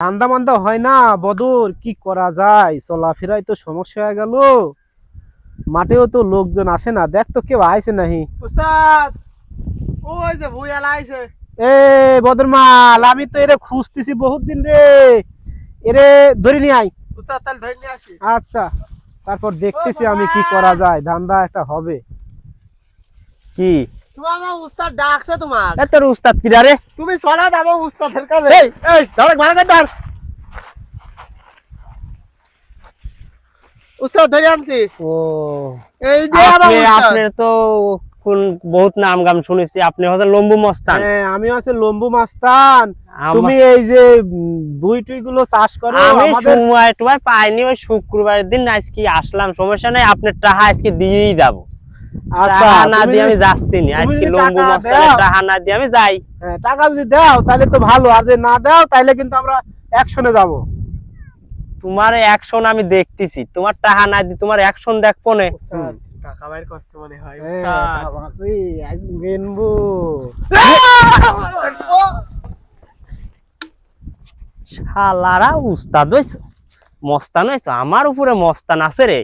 ধান্দা মান্দা হয় না বদর কি করা যায়? চলাফেরায় তো সমস্যা হয়ে গেল। মাঠেও তো লোকজন আসে না। দেখ তো কেউ আইছে নাহি। উস্তাদ ওই যে ভুইয়ালা আইছে। এ বদরমাল আমি তো এরে খুঁজতেছি বহুত দিন রে। এরে ধরে নিয়ে আই উস্তাদ তাহলে ধরে নিয়ে আসি। আচ্ছা তারপর দেখতেছি আমি কি করা যায়। ধান্দা একটা হবে। কি? তোমার আমার উস্তাদ ডাকছে তোমার। এ তোর উস্তাদ কি রে? তুমি চলা দাও উস্তাদের কাছে এই এই ধরে ভাড়া কর ধর। উস্তাদ ধরে আনছি। ও এই যে আমার আপনি আপনার তো কোন বহুত নাম গাম শুনেছি আপনি হচ্ছে লম্বু মস্তান। হ্যাঁ আমি আছে লম্বু মাস্তান। আমা- তুমি এই যে বুই টুই গুলো চাষ করো আমি সময় টুমায় পাইনি ওই শুক্রবারের দিন আজকে আসলাম সমস্যা নাই আপনার টাকা আজকে দিয়েই যাব। আমি যাচ্ছি না আজকে লম্বু টাকা মস্তানের দাও- টাকা না দিয়ে আমি যাই। হ্যাঁ, টাকা যদি দাও তাহলে তো ভালো। আর যদি না দাও তাহলে কিন্তু আমরা একশনে যাব। তোমার অ্যাকশন আমি দেখতেছি। তোমার টাকা না দিয়ে তোমার অ্যাকশন দেখব না। উস্তাদ টাকা বাইর করছে মনে হয় উস্তাদ। মেনবো শালারা উস্তাদ হয়েছে মস্তান আমার উপরে মস্তান আছে রে।